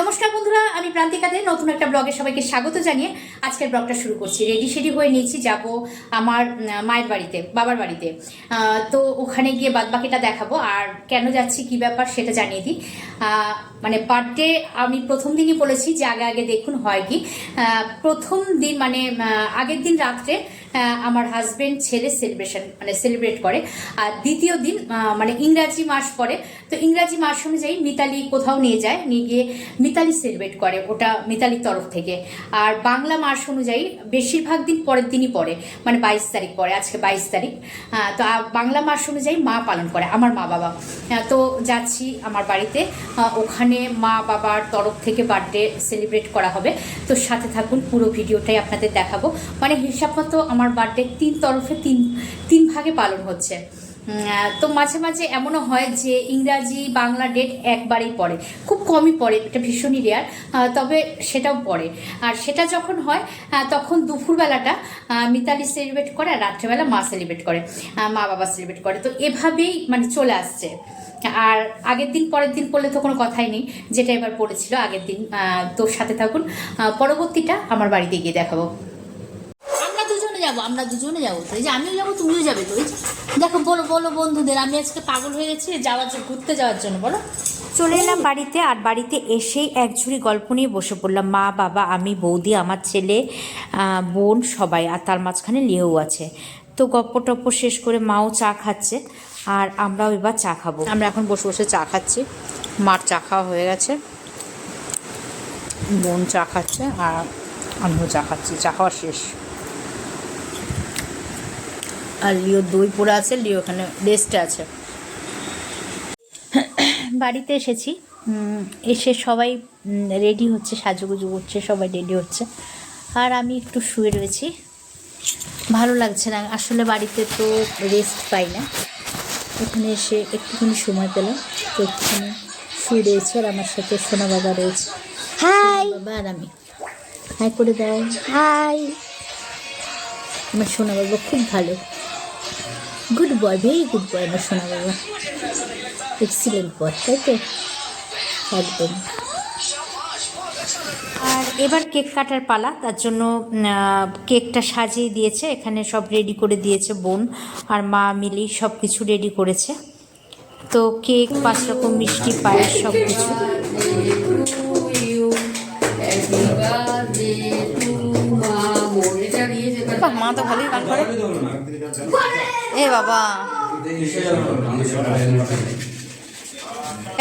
নমস্কার বন্ধুরা, আমি প্রান্তিকাতে নতুন একটা ব্লগে সবাইকে স্বাগত জানিয়ে আজকের ব্লগটা শুরু করছি। রেডি সেডি হয়ে নিয়েছি, যাব আমার মায়ের বাড়িতে, বাবার বাড়িতে। তো ওখানে গিয়ে বাদবাকিটা দেখাবো আর কেন যাচ্ছি, কি ব্যাপার সেটা জানিয়ে দিই। মানে বার্থডে আমি প্রথম দিনই বলেছি যে আগে আগে দেখুন হয় কি। প্রথম দিন মানে আগের দিন রাত্রে আমার হাজবেন্ড ছেলে সেলিব্রেশন মানে সেলিব্রেট করে। আর দ্বিতীয় দিন মানে ইংরাজি মাস পরে তো ইংরাজি মাস অনুযায়ী মিতালি কোথাও নিয়ে যায়, নিয়ে গিয়ে মিতালি সেলিব্রেট করে ওটা মিতালির তরফ থেকে। আর বাংলা মাস অনুযায়ী বেশিরভাগ দিন পরের দিনই পড়ে মানে বাইশ তারিখ পরে আজকে বাইশ তারিখ। তো বাংলা মাস অনুযায়ী মা পালন করে, আমার মা বাবা। তো যাচ্ছি আমার বাড়িতে ওখানে মা বাবার তরফ থেকে বার্থডে সেলিব্রেট করা হবে। তো সাথে থাকুন, পুরো ভিডিওটাই আপনাদের দেখাবো। মানে হিসাব মতো আমার বার্থডে তিন তরফে তিন তিন ভাগে পালন হচ্ছে। তো মাঝে মাঝে এমনও হয় যে ইংরাজি বাংলা ডেট একবারেই পড়ে। খুব কমই পড়ে এটা ভীষণই রেয়ার তবে সেটাও পড়ে। আর সেটা যখন হয় তখন দুপুরবেলাটা মিতালি সেলিব্রেট করে আর রাত্রেবেলা মা সেলিব্রেট করে মা বাবা সেলিব্রেট করে। তো এভাবেই মানে চলে আসছে। আর আগের দিন পরের দিন পড়লে তো কোনো কথাই নেই যেটা এবার পড়েছিল আগের দিন আহ, তো সাথে থাকুন। পরবর্তীটা আমার বাড়িতে গিয়ে দেখাবো। আমরা যাব আমরা দুজনে যাব তো এই যে আমিও যাব তুমিও যাবে তো এই দেখো বলো বলো বন্ধুদের আমি আজকে পাগল হয়ে গেছি যাওয়ার জন্য ঘুরতে যাওয়ার জন্য বলো। চলে এলাম বাড়িতে আর বাড়িতে এসেই এক ঝুড়ি গল্প নিয়ে বসে পড়লাম। মা বাবা আমি বৌদি আমার ছেলে বোন সবাই আর তার মাঝখানে লিয়েও আছে। তো গপ্প টপ্প শেষ করে মাও চা খাচ্ছে আর আমরাও এবার চা খাব। আমরা এখন বসে বসে চা খাচ্ছি। মার চা খাওয়া হয়ে গেছে। বোন চা খাচ্ছে আর আমিও চা খাচ্ছি চা খাওয়া শেষ। আর লিও দই পড়ে আছে লিও ওখানে রেস্টে আছে। বাড়িতে এসেছি। এসে সবাই রেডি হচ্ছে সাজুগুজু করছে সবাই রেডি হচ্ছে। আর আমি একটু শুয়ে রয়েছি। ভালো লাগছে না আসলে বাড়িতে তো রেস্ট পাই না। এখানে এসে একটুখানি সময় পেলাম তো একটুখানি শুয়ে রয়েছে আর আমার সাথে সোনা বাবা রয়েছে। হাই! বাবা আর আমি। হাই করে দাও। হাই! আমার সোনা বাবা খুব ভালো। Good boy very good boy আমার সোনা বাবা। এক্সিলেন্ট বয় তাই তো? একদম। আর এবার কেক কাটার পালা, তার জন্য কেকটা সাজিয়ে দিয়েছে, এখানে সব রেডি করে দিয়েছে বোন আর মা মিলেই সব কিছু রেডি করেছে। তো কেক পাঁচ রকম মিষ্টি, পায়েস সব কিছু গান করে? এ বাবা।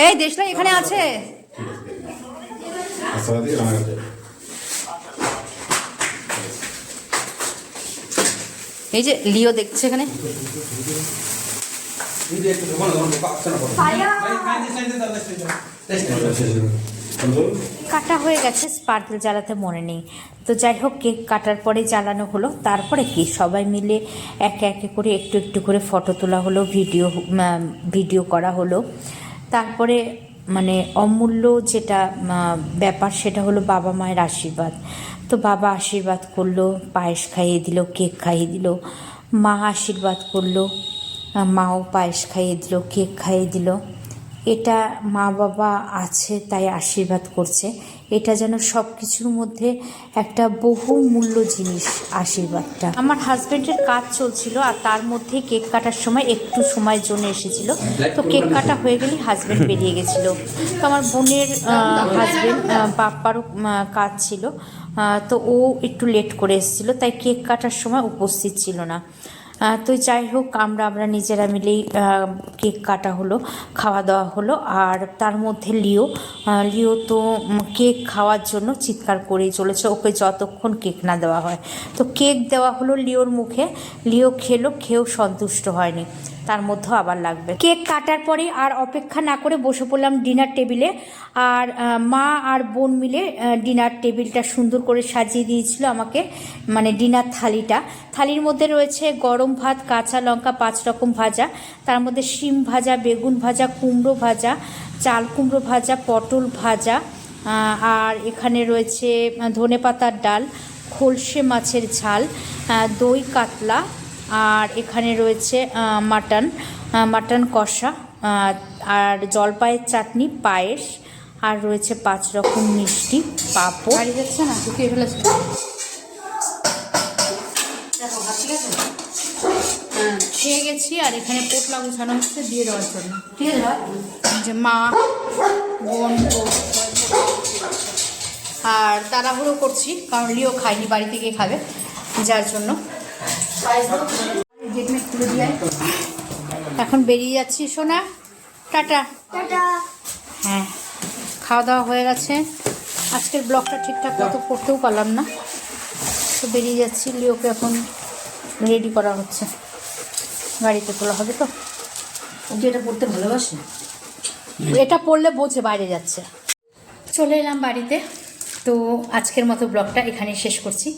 এই দেশলাই এখানে আছে। এই যে লিও দেখছে এখানে। কাটা হয়ে গেছে, স্পার্কেল জ্বালাতে মনে নেই। তো যাই হোক, কেক কাটার পরে জ্বালানো হলো। তারপরে কি? সবাই মিলে একে একে করে একটু একটু করে ফটো তোলা হলো, ভিডিও ভিডিও করা হলো। তারপরে মানে অমূল্য যেটা ব্যাপার সেটা হলো বাবা মায়ের আশীর্বাদ। তো বাবা আশীর্বাদ করল, পায়েস খাইয়ে দিল, কেক খাইয়ে দিল, মা আশীর্বাদ করল মাও পায়েস খাইয়ে দিল, কেক খাইয়ে দিল। এটা মা বাবা আছে তাই আশীর্বাদ করছে। এটা যেন সব কিছুর মধ্যে একটা বহু মূল্য জিনিস আশীর্বাদটা। আমার হাজবেন্ডের কাজ চলছিল আর তার মধ্যে কেক কাটার সময় একটু সময়ের জন্য এসেছিল। তো কেক কাটা হয়ে গেলেই হাজব্যান্ড বেরিয়ে গেছিল। তো আমার বোনের হাজব্যান্ড বাপ্পারও কাজ ছিল। তো ও একটু লেট করে এসেছিল, তাই কেক কাটার সময় উপস্থিত ছিল না। তো যাই হোক আমরা আমরা নিজেরা মিলেই কেক কাটা হলো, খাওয়া দাওয়া হলো। আর তার মধ্যে লিও লিও তো কেক খাওয়ার জন্য চিৎকার করেই চলেছে, ওকে যতক্ষণ কেক না দেওয়া হয়। তো কেক দেওয়া হলো লিওর মুখে, লিও খেলো, খেয়েও সন্তুষ্ট হয়নি। তার মধ্যেও আবার লাগবে। কেক কাটার পরে আর অপেক্ষা না করে বসে পড়লাম ডিনার টেবিলে আর মা আর বোন মিলে ডিনার টেবিলটা সুন্দর করে সাজিয়ে দিয়েছিল আমাকে মানে ডিনার থালিটা। থালির মধ্যে রয়েছে গরম ভাত, কাঁচা লঙ্কা, পাঁচ রকম ভাজা। তার মধ্যে শিম ভাজা, বেগুন ভাজা, কুমড়ো ভাজা, চাল কুমড়ো ভাজা, পটল ভাজা আর এখানে রয়েছে ধনে পাতার ডাল, খোলসে মাছের ঝাল দই কাতলা আর এখানে রয়েছে মাটন মাটন কষা আর জলপাইয়ের চাটনি পায়েস আর রয়েছে পাঁচ রকম মিষ্টি পাঁপড়। যাচ্ছে না? ঢুকিয়ে ফেলেছে। হ্যাঁ খেয়ে গেছি আর এখানে পোটলা গুছানো হচ্ছে দিয়ে দেওয়ার জন্য। যে মা বোন আর তাড়াহুড়ো করছি কারণ লিও খায়নি বাড়িতে গিয়ে খাবে যার জন্য। এখন বেরিয়ে যাচ্ছি সোনা। টাটা। হ্যাঁ খাওয়া দাওয়া হয়ে গেছে। আজকের ব্লগটা ঠিকঠাক মতো করতেও পারলাম না। তো বেরিয়ে যাচ্ছি লিওকে এখন রেডি করা হচ্ছে। গাড়িতে তোলা হবে তো। ও এটা পড়তে ভালোবাসে? এটা পড়লে বোঝে বাইরে যাচ্ছে। চলে এলাম বাড়িতে। তো আজকের মতো ব্লগটা এখানে শেষ করছি।